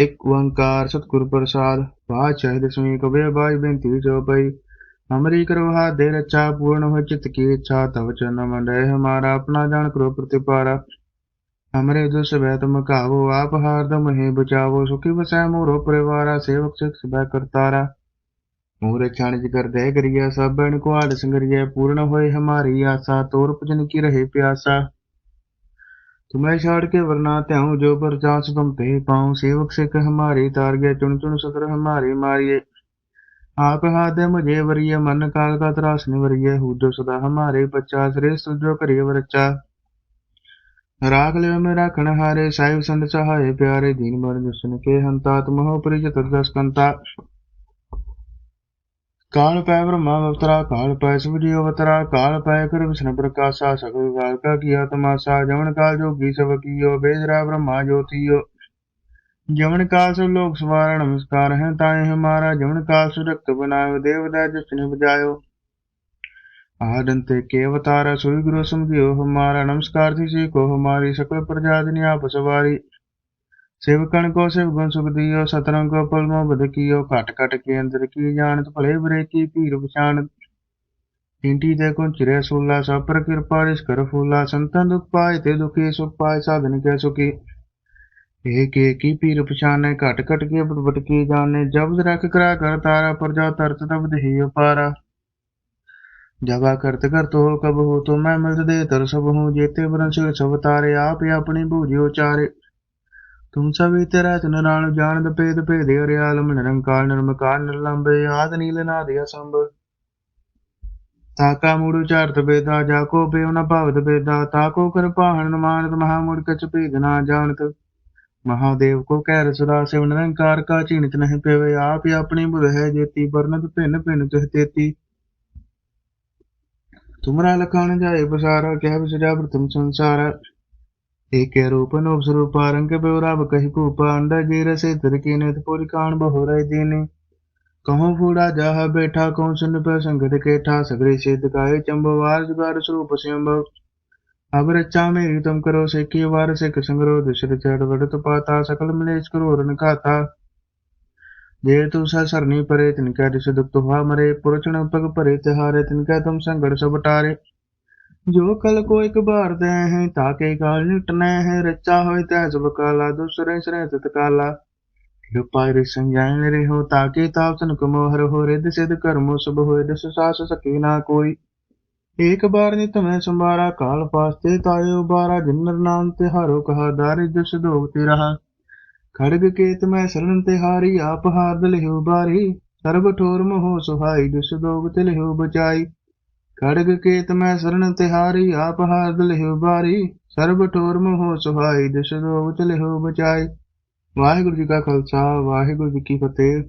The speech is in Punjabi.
ਇੱਕ ਓੰਕਾਰ ਸਤਿਗੁਰ ਪ੍ਰਸਾਦ, ਪਾਤਸ਼ਾਹ ਦਸਵੀਂ ਕਬੇ ਬਾਈ ਬੇਨਤੀ ਜੋ ਪਈ। ਹਮਰੀ ਕਰੋ ਹਾਥ ਦੇ ਰੱਛਾ, ਪੂਰਨ ਹੋ ਚਿਤ ਕੀ ਇੱਛਾ, ਤਵ ਚਰਨ ਮੰਡੈ ਹਮਾਰਾ ਆਪਣਾ ਜਾਣ ਕਰੋ ਪ੍ਰਤਿਪਾਰਾ ਹਮਰੇ ਦੁਸ ਬੈ ਤੁਮ ਕਾਵੋ ਆਪ ਹਾਰ ਦਮ ਹੈ ਬਚਾਵੋ, ਸੁਖੀ ਵਸੈ ਮੋਰੋ ਪਰਿਵਾਰਾ, ਸੇਵਕ ਸਿਖ ਸਬੈ ਕਰਤਾਰਾ। ਮੂਰੇ ਛਾਣ ਜਿ ਕਰਦੇ ਕਰੀਆ ਸਭ ਬਣ ਕੋ ਪੂਰਨ ਹੋਏ ਹਮਾਰੀ ਆਸਾ, ਤੋਰ ਭਜਨ ਕੀ ਰਹੇ ਪਿਆਸਾ। तुम्हें छाड़ के वरना त्याऊं जो पर जांच तुम ते पाऊं सेवक सिख हमारी तार गए चुन चुन सतर हमारी मारिए आप हाथ दे मुझे वरिय मन काल का त्रास निवरिय हूदो सदा हमारे बच्चा श्रेष्ठ जो करिय वरच्चा राख लियो में राखण हारे साहिब संत सहाय प्यारे दीन बन दुष्ण के हंता तुम हो परिचित ਕਾਲ ਪੈ ਬ੍ਰਹਮਾ ਅਵਤਾਰਾ, ਕਾਲ ਪੈ ਸੁਭਜੀ ਅਵਤਾਰਾ, ਕਾਲ ਪੈ ਕਰ ਵਿਸ਼ਨ ਪ੍ਰਕਾਸ਼ਾ, ਸਗਲ ਕਾਲ ਕਾ ਕੀ ਆਤਮਾ ਸਾ ਜਮਨ ਕਾਲ ਜੋਗੀ ਸਭ ਕੀਓ ਬੇਦਰਾ ਬ੍ਰਹਮਾ ਜੋਤੀਓ। ਜਮਨ ਕਾਲ ਸਭ ਲੋਕ ਸਵਾਰ ਨਮਸਕਾਰ ਹੈ ਤਾਏ ਹਮਾਰਾ ਜਮਨ ਕਾਲ ਸੁ ਸੁਰਖਤ ਬਨਾਇਓ ਦੇਵਦਾ ਜਿਸਨੇ ਬਜਾਇਓ ਆਦੰਤੇ ਕੇ ਅਵਤਾਰ, ਸੂਈ ਗੁਰੂ ਸਮਝਿਓ ਹਮਾਰਾ, ਨਮਸਕਾਰ ਸੀ ਕੋ ਹਮਾਰੀ, ਸਕਲ ਪ੍ਰਜਾ ਆਪ ਸਵਾਰੀ। ਸਿਵਕਣ ਕੋ ਸਿਵ ਗੁਣ ਸੁਖ ਦਿਓ ਸਤਰੰ ਕੋ ਪਲ ਮੋ ਬਦ ਕੀਓ ਘਟ ਘਟ ਕੇ ਅੰਦਰ ਕੀ ਜਾਣਤ, ਭਲੇ ਬਰੇ ਕੀ ਭੀਰ ਪਛਾਣ ਟਿੰਟੀ ਦੇ ਕੋ ਚਿਰੇ ਸੂਲਾ, ਸਭ ਪਰ ਕਿਰਪਾ ਰਿਸ ਕਰ ਫੂਲਾ ਸੰਤਨ ਦੁਖ ਪਾਏ ਤੇ ਦੁਖੀ ਸੁਖ ਪਾਏ, ਸਾਧਨ ਕੈ ਸੁਖੀ। ਏਕ ਏਕੀ ਪੀਰ ਪਛਾਨੇ ਘਟ ਘਟ ਕੇ ਬਟਬਟ ਕੇ ਜਾਣੇ, ਜਬਦ ਰਖ ਕਰਾ ਕਰ ਤਾਰਾ ਪ੍ਰਜਾ ਤਰਤ ਤਬਦ ਹੀ ਉਪਾਰਾ। ਜਵਾ ਕਰਤ ਕਰਤ ਹੋ ਕਬ ਹੋ ਤੋ ਮੈਂ ਮਿਲਦੇ ਤਰ ਸਭ ਹੂੰ ਜੇਤੇ ਬਰਨ ਸਿਰ ਸਭ ਤਾਰੇ, ਆਪ ਆਪਣੀ ਬੂਝਿਓ ਚਾਰੇ துன்சவித்தரத்தினால் ஞானதபேதபே தேவரையாலும் நிறங்கால் நிறமக்கால் நிலம்பே ஆத நீலநாதே அசம்ப ਤਾਕਾ ਮੂੜੂ ਚਾਰਤ ਬੇਦਾ ਜਾ ਕੋ ਬੇਉ ਨ ਭਾਵਤ ਬੇਦਾ ਤਾਕੋ ਕਿਰਪਾ ਹਨੁ ਮਹਾ ਮੂੜ ਕਛ ਭੇਦ ਨਾ ਜਾਣਤ। ਮਹਾਦੇਵ ਕੋ ਕਹਿ ਰਸਦਾ ਸਿਵ ਨਿਰੰਕਾਰ ਕਾ ਚੀਨਤ ਨਹੀਂ ਪੇਵੇ, ਆਪ ਹੀ ਆਪਣੀ ਬੁਧ ਹੈ ਜੇਤੀ ਬਰਨਤ ਭਿੰਨ ਭਿੰਨ ਤਿਹ ਤੇਤੀ। ਤੁਮਰਾ ਲਖਾਣ ਜਾਏ ਬਸਾਰਾ, ਕਹਿ ਬਸਜਾ ਪ੍ਰਥਮ ਸੰਸਾਰਾ। एक रूप नोप स्वरूपा रंग बेवराब कही कूपा अंडा जीर से तिरकी नेत पुर कान बहुरय दीनी कहो फूड़ा जाह बैठा कौन सुन पे संगत केठा सगरे सिद्ध गाये चंबवार जुगाड़ स्वरूप स्वयंभव अब रच्चा मेरी तुम करो सिखी वार सिख संगरो दुसर चढ़ वड़त पाता सकल मलेश करो रन खाता जे तू सा सरनी परे तिनका दिस दुख हुआ मरे पुरचन पग परे तिहारे तिनका तुम संगड़ सब टारे जो कल को एक बार दे हैं ताके काल निटने हैं रच्चा होय तै सब काला दूसरे सरे तत काला लुपाय रि संजान रे हो ताके ताप तन कुमोहर हो रिद सिद्ध कर्मो सब होय दस सास सकी ना कोई एक बार नित मैं संभारा काल पास्ते तायो बारा जिन्नर नाम तिहारो कहा दारि जस दोगति रहा खड़ग केत मैं शरण तिहारी आप हार लिहु बारी सर्व ठोर मोह सुहाई दुस दोग तिलहु बचाई ਖੜਗ ਕੇਤ ਮੈਂ ਸਰਨ ਤਿਹਾਰੀ, ਆਪ ਹਾਰਦ ਲਿਹੁ ਬਾਰੀ। ਸਰਬ ਠੋਰ ਮੋਹ ਸੁਹਾਈ, ਦਿਸ ਦੋ ਬਚਾਈ। ਵਾਹਿਗੁਰੂ ਜੀ ਕਾ ਖਾਲਸਾ, ਵਾਹਿਗੁਰੂ ਜੀ ਕੀ ਫਤਿਹ।